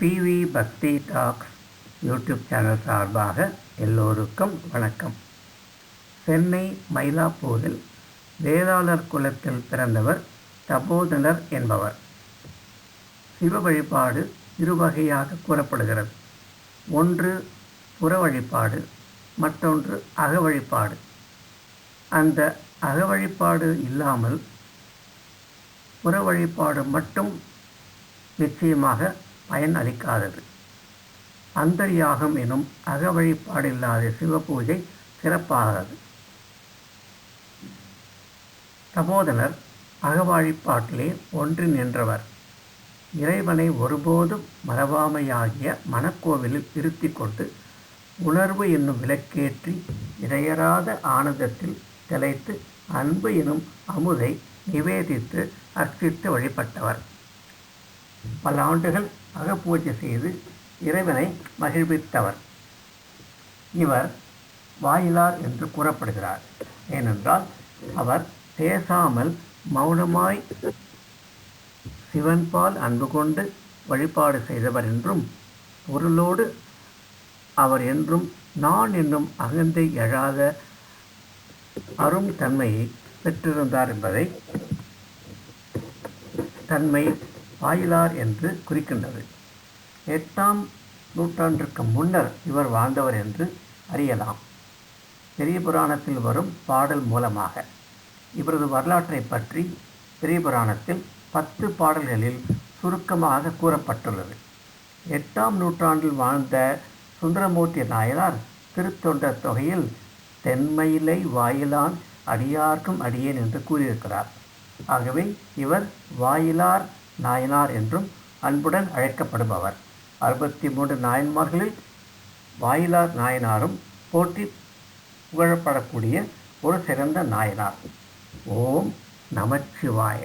PV பக்தி tax YouTube channel சார்பாக எல்லோருக்கும் வணக்கம். சென்னை மயிலாப்பூரில் வேதாளர் குலத்தில் பிறந்தவர் தபோதனர் என்பவர். சிவ வழிபாடு இரு வகையாக கூறப்படுகிறது. ஒன்று புற வழிபாடு மற்றொன்று அக வழிபாடு. அந்த அக வழிபாடு இல்லாமல் புற வழிபாடு மட்டும் நிச்சயமாக பயன் அளிக்காதது அந்தரியாகம் எனும் அக வழிபாடு இல்லாத சிவபூஜை சிறப்பாகாது. தபோதனர் அகவழிப்பாட்டிலே ஒன்று நின்றவர். இறைவனை ஒருபோதும் மறவாமையாகிய மனக்கோவிலில் இருத்தி கொண்டு உணர்வு என்னும் விளக்கேற்றி இடையறாத ஆனந்தத்தில் திளைத்து அன்பு எனும் அமுதை நிவேதித்து அர்ச்சித்து வழிபட்டவர். பல ஆண்டுகள் அகப்பூஜை செய்து இறைவனை மகிழ்வித்தவர். இவர் வாயிலார் என்று கூறப்படுகிறார். ஏனென்றால் அவர் பேசாமல் மௌனமாய் சிவன்பால் அன்பு கொண்டு வழிபாடு செய்தவர் என்றும் பொருளோடு அவர் என்றும் நான் என்னும் அகந்தை எழாத அரும் தன்மையை பெற்றிருந்தார் என்பதை தன்மை வாயிலார் என்று குறிக்கின்றது. எட்டாம் நூற்றாண்டிற்கு முன்னர் இவர் வாழ்ந்தவர் என்று அறியலாம். பெரிய புராணத்தில் வரும் பாடல் மூலமாக. இவரது வரலாற்றை பற்றி பெரிய புராணத்தில் பத்து பாடல்களில் சுருக்கமாக கூறப்பட்டுள்ளது. எட்டாம் நூற்றாண்டில் வாழ்ந்த சுந்தரமூர்த்தி நாயனார் திருத்தொண்ட தொகையில் தென்மயிலை வாயிலான் அடியார்க்கும் அடியேன் என்று கூறியிருக்கிறார். ஆகவே இவர் வாயிலார் நாயனார் என்றும் அன்புடன் அழைக்கப்படுபவர். அறுபத்தி மூன்று நாயன்மார்களில் வாயிலார் நாயனாரும் போற்றி புகழப்படக்கூடிய ஒரு சிறந்த நாயனார். ஓம் நமச்சிவாய.